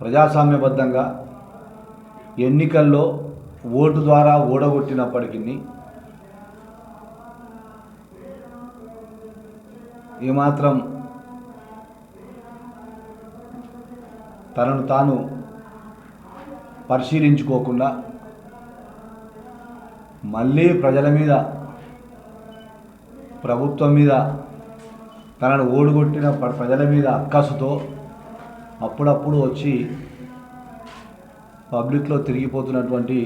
ప్రజాస్వామ్యబద్ధంగా ఎన్నికల్లో ఓటు ద్వారా ఓడగొట్టినప్పటికీ ఏమాత్రం తనను తాను పరిశీలించుకోకుండా మళ్ళీ ప్రజల మీద ప్రభుత్వం మీద తనను ఓడగొట్టిన ప్రజల మీద అక్కసుతో అప్పుడప్పుడు వచ్చి పబ్లిక్లో తిరిగిపోతున్నటువంటి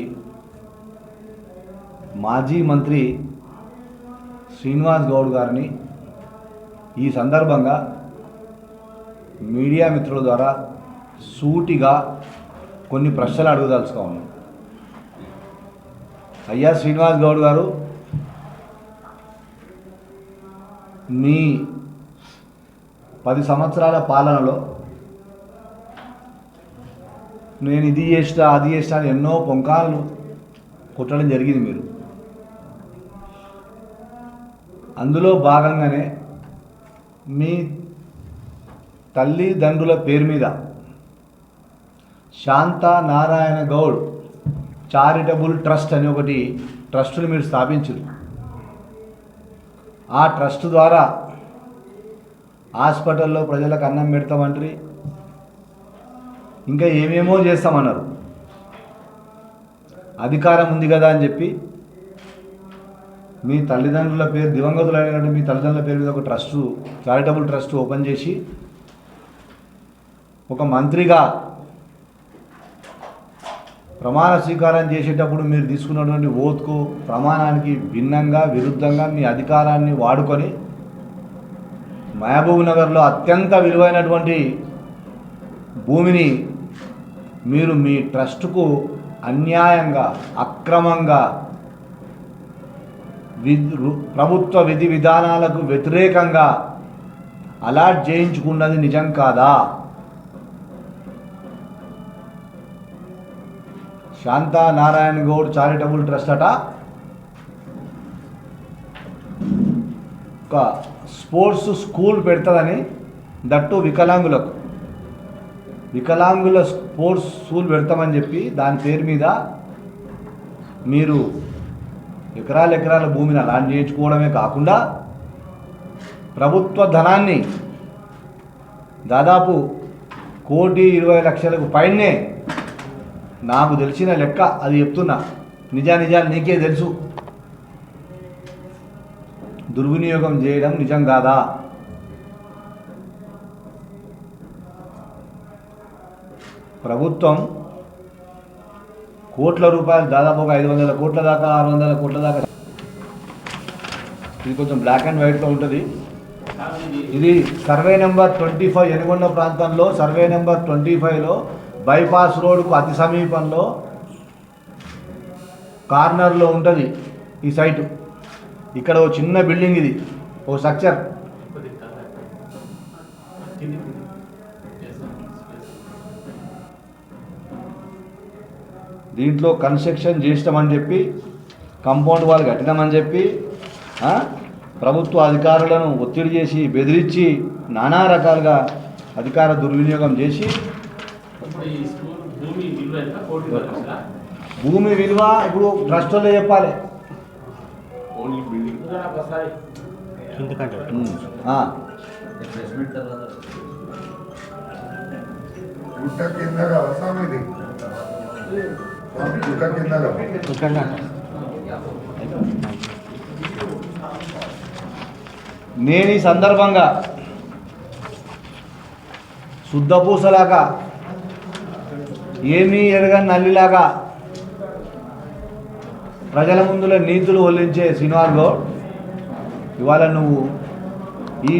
మాజీ మంత్రి శ్రీనివాస్ గౌడ్ గారిని ఈ సందర్భంగా మీడియా మిత్రుల ద్వారా సూటిగా కొన్ని ప్రశ్నలు అడగదలుచుకో ఉన్నాం అయ్యా శ్రీనివాస్ గౌడ్ గారు మీ పది సంవత్సరాల పాలనలో నేను ఇది చేస్తా అది చేస్తా అని ఎన్నో పొంకాలు కుట్టడం జరిగింది మీరు. అందులో భాగంగానే మీ తల్లిదండ్రుల పేరు మీద శాంత నారాయణ గౌడ్ చారిటబుల్ ట్రస్ట్ అని ఒకటి ట్రస్టును మీరు స్థాపించారు ఆ ట్రస్ట్ ద్వారా హాస్పిటల్లో ప్రజలకు అన్నం పెడతామంటారు. ఇంకా ఏమేమో చేస్తామన్నారు. అధికారం ఉంది కదా అని చెప్పి మీ తల్లిదండ్రుల పేరు దివంగతులైనటువంటి మీ తల్లిదండ్రుల పేరు మీద ఒక ట్రస్ట్ చారిటబుల్ ట్రస్ట్ ఓపెన్ చేసి ఒక మంత్రిగా ప్రమాణ స్వీకారం చేసేటప్పుడు మీరు తీసుకున్నటువంటి ఓత్కు ప్రమాణానికి భిన్నంగా విరుద్ధంగా మీ అధికారాన్ని వాడుకొని మహబూబ్ నగర్లో అత్యంత విలువైనటువంటి భూమిని మీరు మీ ట్రస్టుకు అన్యాయంగా అక్రమంగా ప్రభుత్వ విధి విధానాలకు వ్యతిరేకంగా అలాట్ చేయించుకున్నది నిజం కాదా? శాంతా నారాయణ గౌడ్ చారిటబుల్ ట్రస్ట్ అట. ఒక స్పోర్ట్స్ స్కూల్ పెడతదని దట్టు వికలాంగులకు. వికలాంగుల స్పోర్ట్స్ స్కూల్ పెడతామని చెప్పి దాని పేరు మీద మీరు ఎకరాల ఎకరాల భూమిని అలాంటి చేయించుకోవడమే కాకుండా ప్రభుత్వ ధనాన్ని దాదాపు కోటి ఇరవై లక్షలకు పైనే నాకు తెలిసిన లెక్క అది చెప్తున్నా. నిజానిజాలు నీకే తెలుసు. దుర్వినియోగం చేయడం నిజం కాదా? ప్రభుత్వం కోట్ల రూపాయలు దాదాపు ఒక ఐదు వందల కోట్ల దాకా ఆరు వందల కోట్ల దాకా. ఇది కొంచెం బ్లాక్ అండ్ వైట్లో ఉంటుంది. ఇది survey number twenty five Enugonda ప్రాంతంలో సర్వే నెంబర్ ట్వంటీ ఫైవ్లో బైపాస్ రోడ్కు అతి సమీపంలో కార్నర్లో ఉంటుంది ఈ సైటు ఇక్కడ ఓ చిన్న బిల్డింగ్ ఇది ఓ స్ట్రక్చర్ దీంట్లో కన్స్ట్రక్షన్ చేస్తామని చెప్పి కాంపౌండ్ వాళ్ళు కట్టినామని చెప్పి ఆ, ప్రభుత్వ అధికారులను ఒత్తిడి చేసి బెదిరించి నానా రకాలుగా అధికార దుర్వినియోగం చేసి ఇప్పుడు ఈ స్కూల్ భూమి విలువ ఇప్పుడు ట్రస్ట్ వాళ్ళే చెప్పాలి. Only building. ఒకసారి ఉమ్, ఆ, గుట్ట కింద అవసరం ఇది. కింద నేను ఈ సందర్భంగా శుద్ధపూసలాగా ఏమీ ఎరగని నల్లిలాగా ప్రజల ముందులో నీతులు ఒలించే శ్రీనివాస్ గౌడ్ ఇవాళ నువ్వు ఈ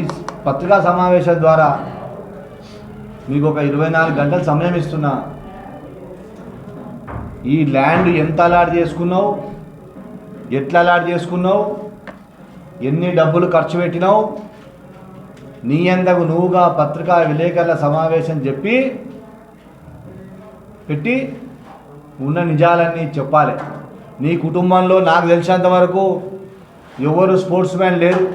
పత్రికా సమావేశం ద్వారా మీకు ఒక ఇరవై నాలుగు గంటల సమయం ఇస్తున్నా. ఈ ల్యాండ్ ఎంత అలాట్ చేసుకున్నావు? ఎట్లా అలాట్ చేసుకున్నావు? ఎన్ని డబ్బులు ఖర్చు పెట్టినావు? నీ అంతకు నువ్వుగా పత్రికా విలేకరుల సమావేశం చెప్పి పెట్టి ఉన్న నిజాలన్నీ చెప్పాలి. నీ కుటుంబంలో నాకు తెలిసినంత వరకు ఎవరు స్పోర్ట్స్ మ్యాన్ లేరు.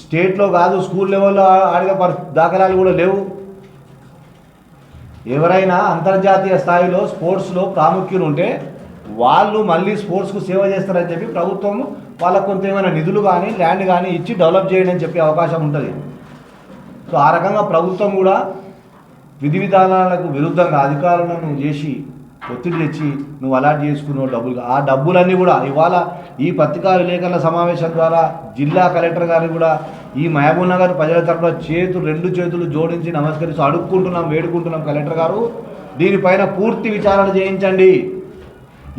స్టేట్లో కాదు స్కూల్ లెవెల్లో ఆడిన దాఖలాలు కూడా లేవు. ఎవరైనా అంతర్జాతీయ స్థాయిలో స్పోర్ట్స్లో ప్రాముఖ్యులు ఉంటే వాళ్ళు మళ్ళీ స్పోర్ట్స్కు సేవ చేస్తారని చెప్పి ప్రభుత్వం వాళ్ళకు కొంత ఏమైనా నిధులు కానీ ల్యాండ్ కానీ ఇచ్చి డెవలప్ చేయడం అని చెప్పే అవకాశం ఉంటుంది. సో ఆ రకంగా ప్రభుత్వం కూడా విధి విధానాలకు విరుద్ధంగా అధికారులను చేసి ఒత్తిడి తెచ్చి నువ్వు అలాట్ చేసుకున్నావు డబ్బులు. ఆ డబ్బులన్నీ కూడా ఇవాళ ఈ పత్రికా విలేకరుల సమావేశం ద్వారా జిల్లా కలెక్టర్ గారిని కూడా ఈ మహబూబ్ నగర్ ప్రజల తరఫున చేతులు రెండు చేతులు జోడించి నమస్కరిస్తూ అడుక్కుంటున్నాం వేడుకుంటున్నాం కలెక్టర్ గారు. దీనిపైన పూర్తి విచారణ చేయించండి.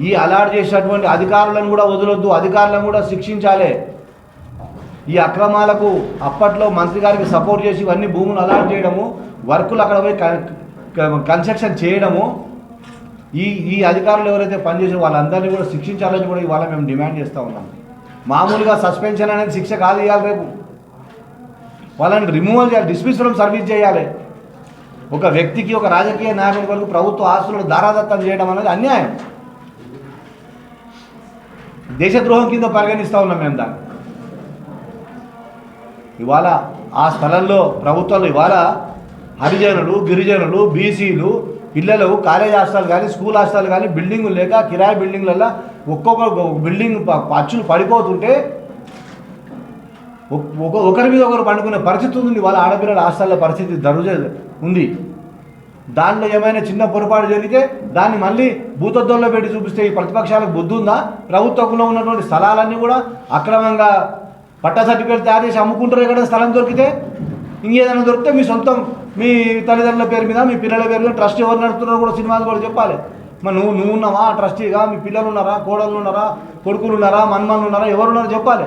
ఈ అలాట్ చేసినటువంటి అధికారులను కూడా వదలొద్దు అధికారులను కూడా శిక్షించాలి. ఈ అక్రమాలకు అప్పట్లో మంత్రి గారికి సపోర్ట్ చేసి ఇవన్నీ భూములు అలాట్ చేయడము వర్కులు అక్కడ పోయి కన్స్ట్రక్షన్ చేయడము ఈ ఈ అధికారులు ఎవరైతే పనిచేసిన వాళ్ళందరినీ కూడా శిక్షించాలని కూడా ఇవాళ మేము డిమాండ్ చేస్తూ ఉన్నాం. మామూలుగా సస్పెన్షన్ అనేది శిక్ష కాదు ఇవ్వాలి రేపు. వాళ్ళని రిమూవల్ చేయాలి డిస్మిస్ ఫ్రమ్ సర్వీస్ చేయాలి. ఒక వ్యక్తికి ఒక రాజకీయ నాయకుడి వరకు ప్రభుత్వ ఆస్తులను దారాదత్తం చేయడం అనేది అన్యాయం. దేశద్రోహం కింద పరిగణిస్తూ ఉన్నాం మేము దాన్ని. ఇవాళ ఆ స్థలంలో ప్రభుత్వాలు ఇవాళ హరిజనులు గిరిజనులు బీసీలు పిల్లలు కాలేజ్ హాస్టల్ కానీ స్కూల్ హాస్టల్ కానీ బిల్డింగులు లేక కిరాయి బిల్డింగ్లలో ఒక్కొక్క బిల్డింగ్ అచ్చులు పడిపోతుంటే ఒక- ఒక- ఒకరి మీద ఒకరు పండుకునే పరిస్థితి ఉంది. వాళ్ళ ఆడపిల్లల హాస్టల్లో పరిస్థితి దరుజ ఉంది. దాంట్లో ఏమైనా చిన్న పొరపాటు జరిగితే దాన్ని మళ్ళీ భూతద్దంలో పెట్టి చూపిస్తే ఈ ప్రతిపక్షాలకు బుద్ధి ఉందా? ప్రభుత్వంలో ఉన్నటువంటి స్థలాలన్నీ కూడా అక్రమంగా పట్టా సర్టిఫికేట్ తయారు చేసి అమ్ముకుంటారు ఎక్కడ? స్థలం దొరికితే ఇంకేదైనా దొరికితే మీ సొంతం మీ తల్లిదండ్రుల పేరు మీద మీ పిల్లల పేరు మీద ట్రస్ట్ ఎవరు నడుపుతున్నారో కూడా సినిమాలు కూడా చెప్పాలి. మరి నువ్వు నువ్వు ఉన్నావా? ట్రస్టీగా? మీ పిల్లలు ఉన్నారా? కోడళ్ళు ఉన్నారా? కొడుకులు ఉన్నారా? మన్మన్లు ఉన్నారా? ఎవరున్నారో చెప్పాలి.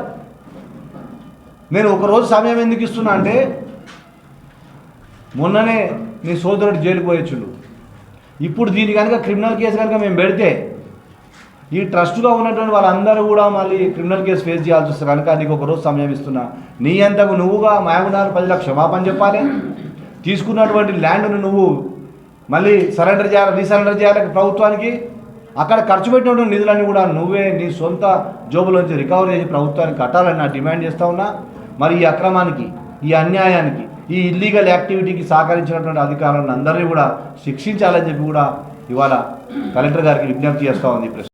నేను ఒక రోజు సమయం ఎందుకు ఇస్తున్నా అంటే మొన్ననే నీ సోదరుడు జైలుకు పోయొచ్చుడు. ఇప్పుడు దీని కనుక క్రిమినల్ కేసు కనుక మేము పెడితే ఈ ట్రస్ట్గా ఉన్నటువంటి వాళ్ళందరూ కూడా మళ్ళీ క్రిమినల్ కేసు ఫేస్ చేయాల్సి వస్తుంది. కనుక నీకు ఒక రోజు సమయం ఇస్తున్నా. నీ అంతకు నువ్వుగా మాయగుండాలి ప్రజలకు క్షమాపణ చెప్పాలి. తీసుకున్నటువంటి ల్యాండ్ను నువ్వు మళ్ళీ సరెండర్ చేయాలి రీసరెండర్ చేయాలి ప్రభుత్వానికి. అక్కడ ఖర్చు పెట్టినటువంటి నిధులన్నీ కూడా నువ్వే నీ సొంత జోబులోంచి రికవర్ చేసి ప్రభుత్వానికి కట్టాలని నా డిమాండ్ చేస్తా ఉన్నా. మరి ఈ అక్రమానికి ఈ అన్యాయానికి ఈ ఇల్లీగల్ యాక్టివిటీకి సహకరించినటువంటి అధికారులను అందరినీ కూడా శిక్షించాలని చెప్పి కూడా ఇవాళ కలెక్టర్ గారికి విజ్ఞప్తి చేస్తా ఉంది